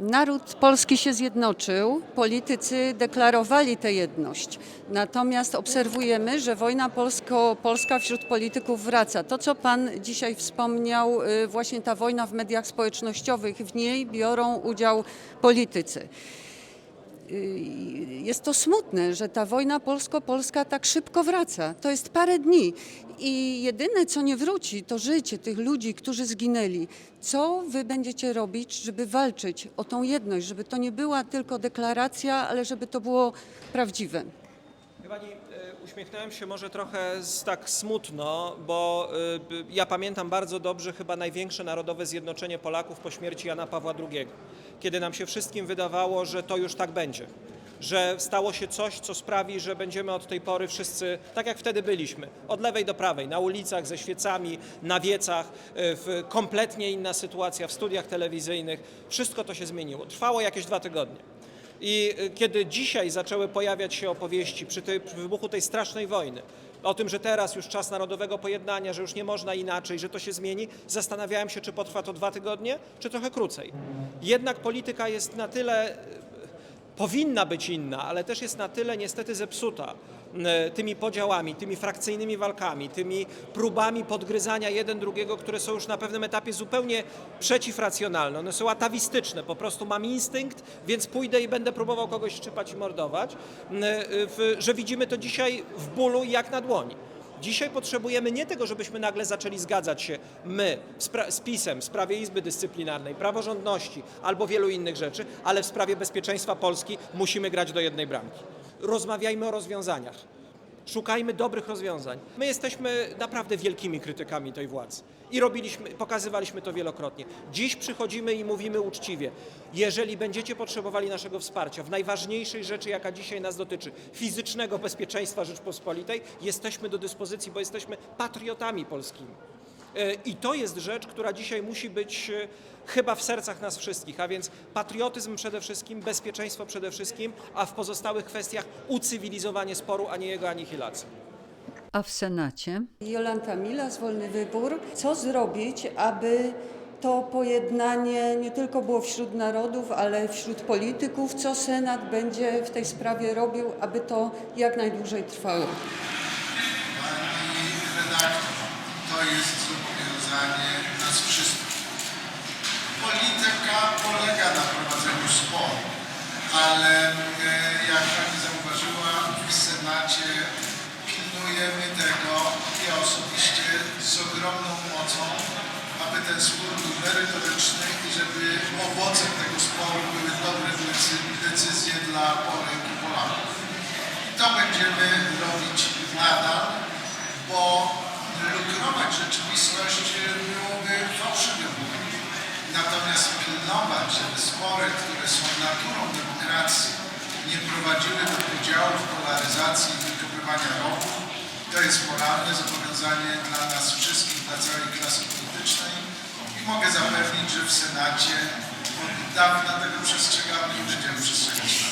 Naród polski się zjednoczył, politycy deklarowali tę jedność. Natomiast obserwujemy, że wojna polsko-polska wśród polityków wraca. To, co pan dzisiaj wspomniał, y, właśnie ta wojna w mediach społecznościowych, w niej biorą udział politycy. Y, Jest to smutne, że ta wojna polsko-polska tak szybko wraca. To jest parę dni. I jedyne, co nie wróci, to życie tych ludzi, którzy zginęli. Co wy będziecie robić, żeby walczyć o tą jedność, żeby to nie była tylko deklaracja, ale żeby to było prawdziwe? Pani, e, uśmiechnąłem się może trochę z, tak smutno, bo b- ja pamiętam bardzo dobrze chyba największe narodowe zjednoczenie Polaków po śmierci Jana Pawła II, kiedy nam się wszystkim wydawało, że to już tak będzie. Że stało się coś, co sprawi, że będziemy od tej pory wszyscy tak jak wtedy byliśmy, od lewej do prawej, na ulicach, ze świecami, na wiecach, e, w kompletnie inna sytuacja w studiach telewizyjnych. Wszystko to się zmieniło. Trwało jakieś dwa tygodnie. I y, kiedy dzisiaj zaczęły pojawiać się opowieści przy, tej, przy wybuchu tej strasznej wojny, o tym, że teraz już czas narodowego pojednania, że już nie można inaczej, że to się zmieni, zastanawiałem się, czy potrwa to dwa tygodnie, czy trochę krócej. Jednak polityka jest na tyle, powinna być inna, ale też jest na tyle niestety zepsuta y, tymi podziałami, tymi frakcyjnymi walkami, tymi próbami podgryzania jeden drugiego, które są już na pewnym etapie zupełnie przeciwracjonalne. One są atawistyczne, po prostu mam instynkt, więc pójdę i będę próbował kogoś szczypać i mordować, w- że widzimy to dzisiaj w bólu jak na dłoni. Dzisiaj potrzebujemy nie tego, żebyśmy nagle zaczęli zgadzać się my z PiSem w sprawie Izby Dyscyplinarnej, praworządności albo wielu innych rzeczy, ale w sprawie bezpieczeństwa Polski musimy grać do jednej bramki. Rozmawiajmy o rozwiązaniach. Szukajmy dobrych rozwiązań. My jesteśmy naprawdę wielkimi krytykami tej władzy i robiliśmy, pokazywaliśmy to wielokrotnie. Dziś przychodzimy i mówimy uczciwie. Jeżeli będziecie potrzebowali naszego wsparcia w najważniejszej rzeczy, jaka dzisiaj nas dotyczy, fizycznego bezpieczeństwa Rzeczpospolitej, jesteśmy do dyspozycji, bo jesteśmy patriotami polskimi. E, I to jest rzecz, która dzisiaj musi być e, chyba w sercach nas wszystkich, a więc patriotyzm przede wszystkim, bezpieczeństwo przede wszystkim, a w pozostałych kwestiach ucywilizowanie sporu, a nie jego anihilacja. A w Senacie? Jolanta Mila, Wolny Wybór. Co zrobić, aby to pojednanie nie tylko było wśród narodów, ale wśród polityków? Co Senat będzie w tej sprawie robił, aby to jak najdłużej trwało? Pani redaktor, to jest zobowiązanie nas wszystkich. Polityka polega na prowadzeniu sporu, ale e, jak Pani zauważyła, w Senacie pilnujemy tego i osobiście z ogromną mocą, aby ten spór był merytoryczny i żeby owocem tego sporu były dobre decy- decyzje dla Polek i Polaków. I to będziemy robić nadal, bo lukrować rzeczywistość byłoby fałszywym. Natomiast pilnować, żeby spory, które są naturą demokracji, nie prowadziły do podziałów, polaryzacji i wykopywania rowów, to jest moralne zobowiązanie dla nas wszystkich, dla całej klasy politycznej i mogę zapewnić, że w Senacie od dawna tego przestrzegamy i będziemy przestrzegać.